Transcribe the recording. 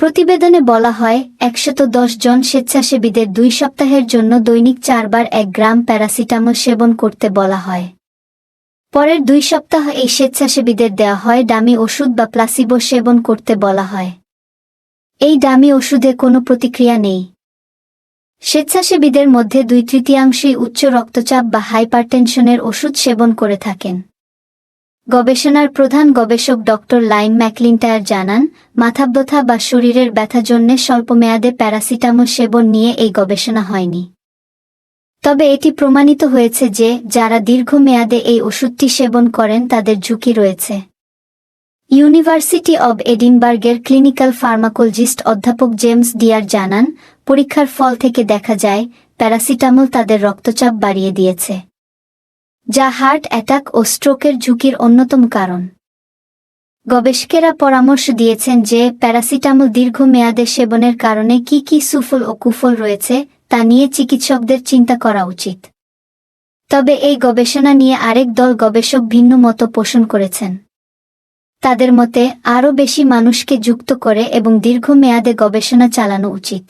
প্রতিবেদনে বলা হয়, একশত দশ জন স্বেচ্ছাসেবীদের দুই সপ্তাহের জন্য দৈনিক চারবার এক গ্রাম প্যারাসিটামল সেবন করতে বলা হয়। পরের দুই সপ্তাহ এই স্বেচ্ছাসেবীদের দেওয়া হয় দামি ওষুধ বা প্লাসিবো সেবন করতে বলা হয়। এই দামি ওষুধে কোনো প্রতিক্রিয়া নেই। স্বেচ্ছাসেবীদের মধ্যে দুই তৃতীয়াংশই উচ্চ রক্তচাপ বা হাইপারটেনশনের ওষুধ সেবন করে থাকেন। গবেষণার প্রধান গবেষক ডক্টর লাইন ম্যাকলিনটায়ার জানান, মাথাব্যথা বা শরীরের ব্যথা জন্যে স্বল্পমেয়াদে প্যারাসিটামল সেবন নিয়ে এই গবেষণা হয়নি। তবে এটি প্রমাণিত হয়েছে যে, যারা দীর্ঘমেয়াদে এই ওষুধটি সেবন করেন তাদের ঝুঁকি রয়েছে। ইউনিভার্সিটি অব এডিনবার্গের ক্লিনিক্যাল ফার্মাকোলজিস্ট অধ্যাপক জেমস ডিয়ার জানান, পরীক্ষার ফল থেকে দেখা যায়, প্যারাসিটামল তাদের রক্তচাপ বাড়িয়ে দিয়েছে। যা হার্ট অ্যাটাক ও স্ট্রোকের ঝুঁকির অন্যতম কারণ। গবেষকেরা পরামর্শ দিয়েছেন যে প্যারাসিটামল দীর্ঘমেয়াদে সেবনের কারণে কি কি সুফল ও কুফল রয়েছে, তা নিয়ে চিকিৎসকদের চিন্তা করা উচিত। তবে এই গবেষণা নিয়ে আরেক দল গবেষক ভিন্ন মত পোষণ করেছেন। তাদের মতে, আরও বেশি মানুষকে যুক্ত করে এবং দীর্ঘমেয়াদে গবেষণা চালানো উচিত।